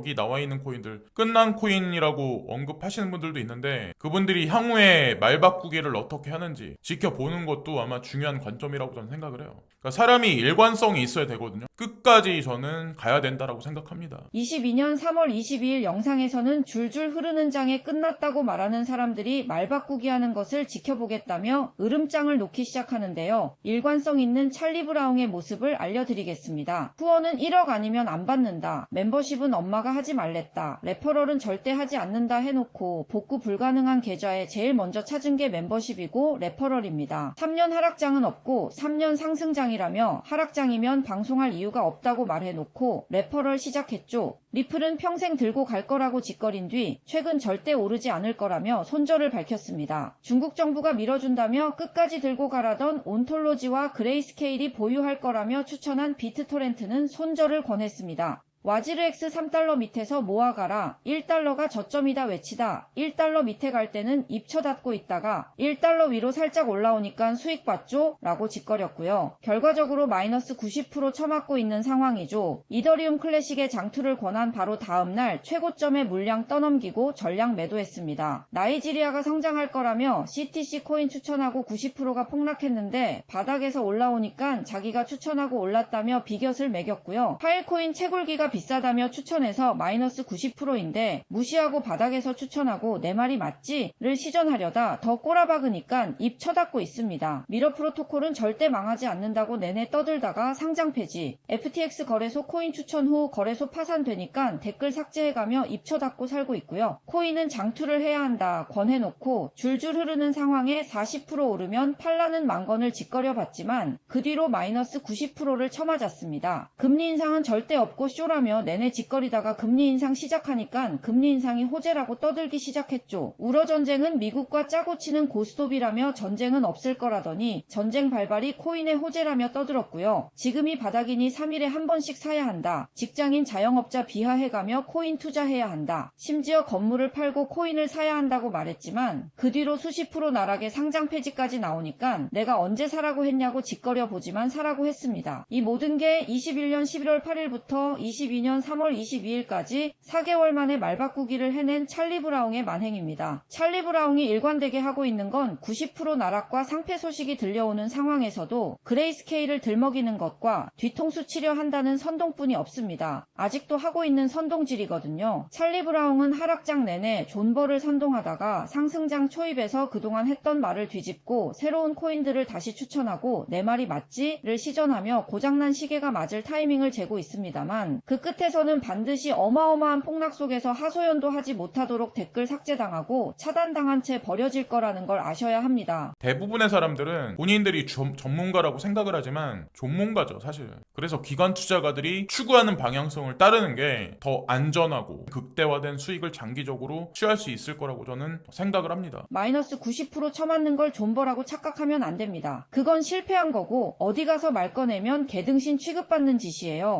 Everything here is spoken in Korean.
여기 나와 있는 코인들 끝난 코인이라고 언급하시는 분들도 있는데 그분들이 향후에 말 바꾸기를 어떻게 하는지 지켜보는 것도 아마 중요한 관점이라고 저는 생각을 해요. 그러니까 사람이 일관성이 있어야 되거든요. 끝까지 저는 가야 된다라고 생각합니다. 22년 3월 22일 영상에서는 줄줄 흐르는 장에 끝났다고 말하는 사람들이 말 바꾸기 하는 것을 지켜보겠다며 으름장을 놓기 시작하는데요. 일관성 있는 찰리 브라운의 모습을 알려드리겠습니다. 후원은 1억 아니면 안 받는다. 멤버십은 엄마가 하지 말랬다. 레퍼럴은 절대 하지 않는다 해놓고 복구 불가능한 계좌에 제일 먼저 찾은 게 멤버십이고 레퍼럴입니다. 3년 하락장은 없고 3년 상승장이라며 하락장이면 방송할 이유가 없다고 말해놓고 레퍼럴 시작했죠. 리플은 평생 들고 갈 거라고 짓거린 뒤 최근 절대 오르지 않을 거라며 손절을 밝혔습니다. 중국 정부가 밀어준다며 끝까지 들고 가라던 온톨로지와 그레이스케일이 보유할 거라며 추천한 비트토렌트는 손절을 권했습니다. 와지르 X 3달러 밑에서 모아가라. 1달러가 저점이다 외치다. 1달러 밑에 갈 때는 입쳐 닫고 있다가 1달러 위로 살짝 올라오니까 수익 봤죠? 라고 짓거렸고요. 결과적으로 마이너스 90% 처맞고 있는 상황이죠. 이더리움 클래식의 장투를 권한 바로 다음날 최고점의 물량 떠넘기고 전량 매도했습니다. 나이지리아가 성장할 거라며 CTC 코인 추천하고 90%가 폭락했는데 바닥에서 올라오니까 자기가 추천하고 올랐다며 비곁을 매겼고요. 파일코인 채굴기가 비싸다며 추천해서 마이너스 90%인데 무시하고 바닥에서 추천하고 내 말이 맞지?를 시전하려다 더 꼬라박으니까 입 쳐닫고 있습니다. 미러 프로토콜은 절대 망하지 않는다고 내내 떠들다가 상장 폐지. FTX 거래소 코인 추천 후 거래소 파산되니까 댓글 삭제해가며 입 쳐닫고 살고 있고요. 코인은 장투를 해야 한다 권해놓고 줄줄 흐르는 상황에 40% 오르면 팔라는 망건을 짓거려 봤지만 그 뒤로 마이너스 90%를 쳐맞았습니다. 금리 인상은 절대 없고 쇼라 하며 내내 짓거리다가 금리 인상 시작하니까 금리 인상이 호재라고 떠들기 시작했죠. 우러 전쟁은 미국과 짜고 치는 고스톱이라며 전쟁은 없을 거라더니 전쟁 발발이 코인의 호재라며 떠들었고요. 지금이 바닥이니 3일에 한 번씩 사야 한다. 직장인 자영업자 비하해가며 코인 투자해야 한다. 심지어 건물을 팔고 코인을 사야 한다고 말했지만 그 뒤로 수십 프로 나락의 상장 폐지까지 나오니까 내가 언제 사라고 했냐고 짓거려 보지만 사라고 했습니다. 이 모든 게 21년 11월 8일부터 22년 3월 22일까지 4개월 만에 말 바꾸기를 해낸 찰리 브라운의 만행입니다. 찰리 브라운이 일관되게 하고 있는 건 90% 나락과 상패 소식이 들려오는 상황에서도 그레이스케일을 들먹이는 것과 뒤통수 치려 한다는 선동뿐이 없습니다. 아직도 하고 있는 선동질이거든요. 찰리 브라운은 하락장 내내 존버를 선동하다가 상승장 초입에서 그동안 했던 말을 뒤집고 새로운 코인들을 다시 추천하고 내 말이 맞지?를 시전하며 고장난 시계가 맞을 타이밍을 재고 있습니다만 그 끝에서는 반드시 어마어마한 폭락 속에서 하소연도 하지 못하도록 댓글 삭제당하고 차단당한 채 버려질 거라는 걸 아셔야 합니다. 대부분의 사람들은 본인들이 점- 전문가라고 생각을 하지만 전문가죠 사실 그래서 기관 투자가들이 추구하는 방향성을 따르는 게 더 안전하고 극대화된 수익을 장기적으로 취할 수 있을 거라고 저는 생각을 합니다 마이너스 90% 쳐맞는 걸 존버라고 착각하면 안 됩니다. 그건 실패한 거고 어디 가서 말 꺼내면 개등신 취급받는 짓이에요.